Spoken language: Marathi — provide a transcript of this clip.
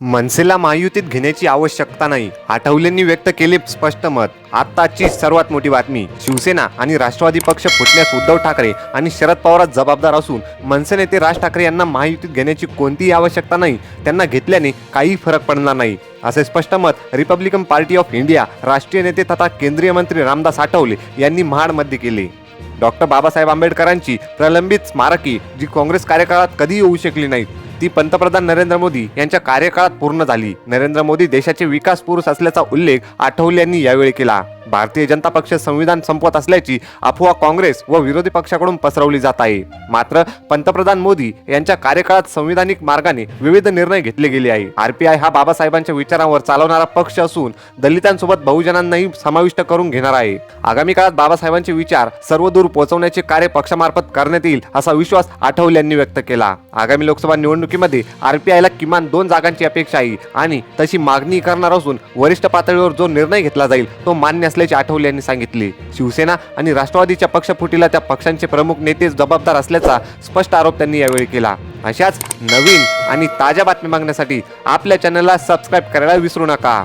मनसेला महायुतीत घेण्याची आवश्यकता नाही आठवलेंनी व्यक्त केले स्पष्ट मत. आत्ताची सर्वात मोठी बातमी शिवसेना आणि राष्ट्रवादी पक्ष फुटण्यास उद्धव ठाकरे आणि शरद पवारच जबाबदार असून मनसे नेते राज ठाकरे यांना महायुतीत घेण्याची कोणतीही आवश्यकता नाही त्यांना घेतल्याने काही फरक पडणार नाही असे स्पष्ट मत रिपब्लिकन पार्टी ऑफ इंडिया राष्ट्रीय नेते तथा केंद्रीय मंत्री रामदास आठवले यांनी महाडमध्ये केले. डॉक्टर बाबासाहेब आंबेडकरांची प्रलंबित स्मारकी जी काँग्रेस कार्यकाळात कधीही होऊ शकली नाहीत ती पंतप्रधान नरेंद्र मोदी यांच्या कार्यकाळात पूर्ण झाली. नरेंद्र मोदी देशाचे विकास पुरुष असल्याचा उल्लेख आठवले यांनी यावेळी केला. भारतीय जनता पक्ष संविधान संपवत असल्याची अफवा काँग्रेस व विरोधी पक्षाकडून पसरवली जात आहे. मात्र पंतप्रधान मोदी यांच्या कार्यकाळात संविधानिक मार्गाने विविध निर्णय घेतले गेले आहे. आरपीआय हा बाबासाहेबांच्या विचारांवर चालवणारा पक्ष असून दलितांसोबत बहुजनांनाही समाविष्ट करून घेणार आहे. आगामी काळात बाबासाहेबांचे विचार सर्व दूर पोहोचवण्याचे कार्य पक्षामार्फत करण्यात येईल असा विश्वास आठवले यांनी व्यक्त केला. आगामी लोकसभा निवडणुकीमध्ये आरपीआयला किमान दोन जागांची अपेक्षा आहे आणि तशी मागणी करणार असून वरिष्ठ पातळीवर जो निर्णय घेतला जाईल तो मान्य असल्याचे आठवले यांनी सांगितले. शिवसेना आणि राष्ट्रवादीच्या पक्षफुटीला त्या पक्षांचे प्रमुख नेते जबाबदार असल्याचा स्पष्ट आरोप त्यांनी यावेळी केला. अशाच नवीन आणि ताज्या बातम्या मागण्यासाठी आपल्या चॅनलला सबस्क्राईब करायला विसरू नका.